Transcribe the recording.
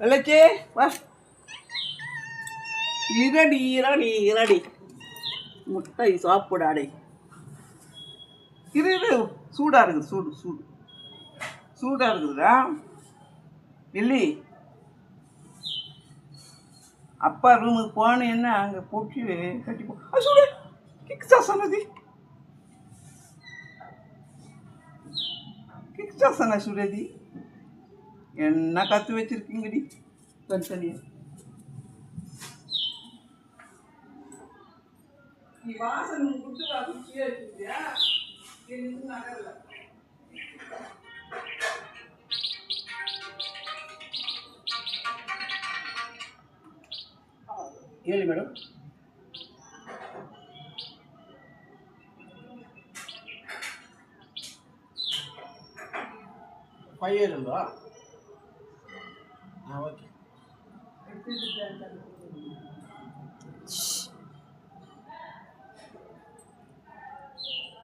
வெள்ளச்சி வா. இரடி இரடி இரடி. முட்டை சாப்பிடாடே இரு இரு. சூடாக இருக்குது சூடு சூடு. சூடாக இருக்குதுடா. இல்லி அப்பா ரூமுக்கு போனேன்னா அங்கே போட்டு கட்டி போ. ஆ, சூடு. கிக்ஸா சொன்னது. கிக்ஸா சொன்ன சுரதி என்ன கற்று வச்சிருக்கீங்கடி தனித்தனியா நீ வாசன் கொடுத்து வாசிச்சியே வச்சிருக்கியா எனக்கு நகரல ಹೇಳಿ ಮೇಡಮ್ ಫೈವ್ ಇಯರ್ ಅಲ್ವಾ ah, okay.